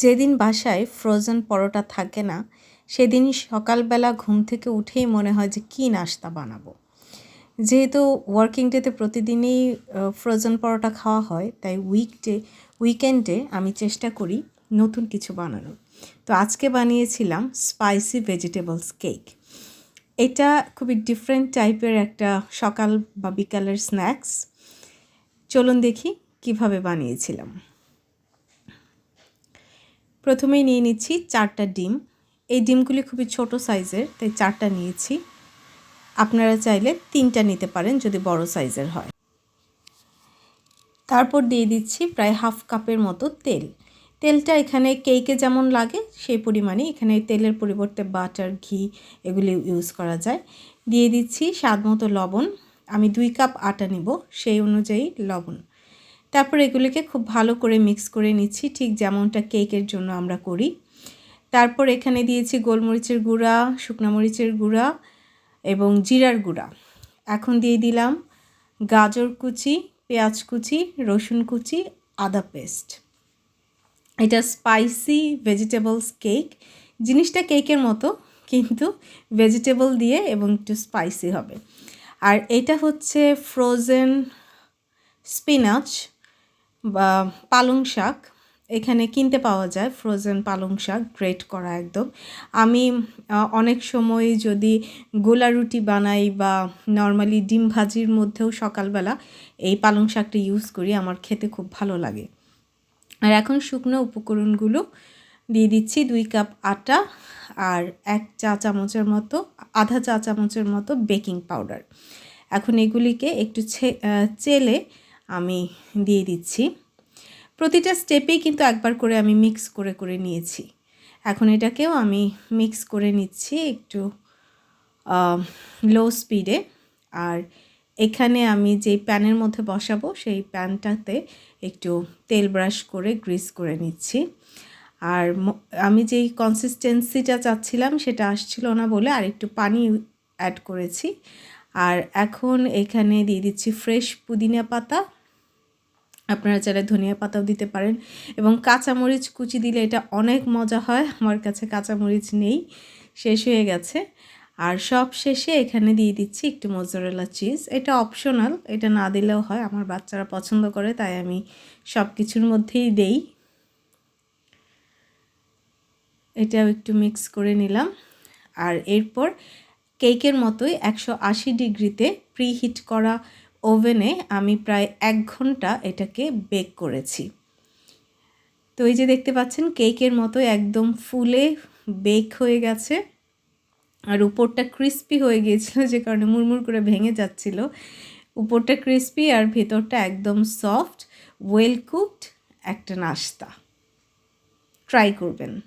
যেদিন বাসায় ফ্রোজেন পরোটা থাকে না, সেদিন সকালবেলা ঘুম থেকে উঠেই মনে হয় যে কী নাস্তা বানাবো। যেহেতু ওয়ার্কিং ডেতে প্রতিদিনই ফ্রোজেন পরোটা খাওয়া হয়, তাই উইকডে উইকেন্ডে আমি চেষ্টা করি নতুন কিছু বানানোর। তো আজকে বানিয়েছিলাম স্পাইসি ভেজিটেবলস কেক এটা খুবই ডিফারেন্ট টাইপের একটা সকাল বা বিকালের স্ন্যাক্স চলুন দেখি কীভাবে বানিয়েছিলাম। প্রথমেই নিয়ে নিচ্ছি চারটা ডিম। এই ডিমগুলি খুবই ছোট সাইজের, তাই চারটা নিয়েছি। আপনারা চাইলে তিনটা নিতে পারেন যদি বড় সাইজের হয়। তারপর দিয়ে দিচ্ছি প্রায় হাফ কাপের মতো তেল। তেলটা এখানে কেকে যেমন লাগে, সেই পরিমাণে এখানে তেলের পরিবর্তে বাটার, ঘি এগুলি ইউজ করা যায়। দিয়ে দিচ্ছি স্বাদ মতো লবণ। আমি দুই কাপ আটা নিব, সেই অনুযায়ী লবণ। তারপর এগুলিকে খুব ভালো করে মিক্স করে নিচ্ছি, ঠিক যেমনটা কেকের জন্য আমরা করি। তারপর এখানে দিয়েছি গোলমরিচের গুঁড়া, শুকনো মরিচের গুঁড়া এবং জিরার গুঁড়া। এখন দিয়ে দিলাম গাজর কুচি, পেঁয়াজ কুচি, রসুন কুচি, আদা পেস্ট এটা স্পাইসি ভেজিটেবলস কেক জিনিসটা কেকের মতো, কিন্তু ভেজিটেবল দিয়ে এবং একটু স্পাইসি হবে। আর এটা হচ্ছে ফ্রোজেন স্পিনাচ বা পালং শাক, এখানে কিনতে পাওয়া যায় ফ্রোজেন পালং শাক গ্রেট করা একদম। আমি অনেক সময় যদি গোলা রুটি বানাই বা নর্মালি ডিম ভাজির মধ্যেও সকালবেলা এই পালং শাকটা ইউজ করি, আমার খেতে খুব ভালো লাগে। আর এখন শুকনো উপকরণগুলো দিয়ে দিচ্ছি, দুই কাপ আটা আর এক চা চামচের মতো, আধা চা চামচের মতো বেকিং পাউডার এখন এগুলিকে একটু চেলে আমি দিয়ে দিচ্ছি। প্রতিটা স্টেপেই কিন্তু একবার করে আমি মিক্স করে করে নিয়েছি। এখন এটাকেও আমি মিক্স করে নিচ্ছি একটু লো স্পিডে আর এখানে আমি যে প্যানের মধ্যে বসাবো, সেই প্যানটাতে একটু তেল ব্রাশ করে গ্রিস করে নিচ্ছি। আর আমি যেই কনসিস্টেন্সিটা চাচ্ছিলাম, সেটা আসছিল না বলে আর একটু পানি অ্যাড করেছি। আর এখন এখানে দিয়ে দিচ্ছি ফ্রেশ পুদিনা পাতা। আপনারা চাইলে ধনিয়া পাতাও দিতে পারেন। এবং কাঁচামরিচ কুচি দিলে এটা অনেক মজা হয়। আমার কাছে কাঁচামরিচ নেই। শেষ হয়ে গেছে। আর সব শেষে এখানে দিয়ে দিচ্ছি একটু মোজরেলা চিজ এটা অপশনাল এটা না দিলেও হয়। আমার বাচ্চারা পছন্দ করে, তাই আমি সব কিছুর মধ্যেই দেই। এটাও একটু মিক্স করে নিলাম। আর এরপর কেকের মতোই একশো আশি ডিগ্রিতে প্রিহিট করা ওভেনে আমি প্রায় এক ঘণ্টা এটাকে বেক করেছি। তো এই যে দেখতে পাচ্ছেন, কেকের মতো একদম ফুলে বেক হয়ে গেছে। আর উপরটা ক্রিস্পি হয়ে গিয়েছিল, যে কারণে মুড়মুড় করে ভেঙে যাচ্ছিল। উপরটা ক্রিস্পি আর ভেতরটা একদম সফট, ওয়েল কুকড একটা নাস্তা। ট্রাই করবেন।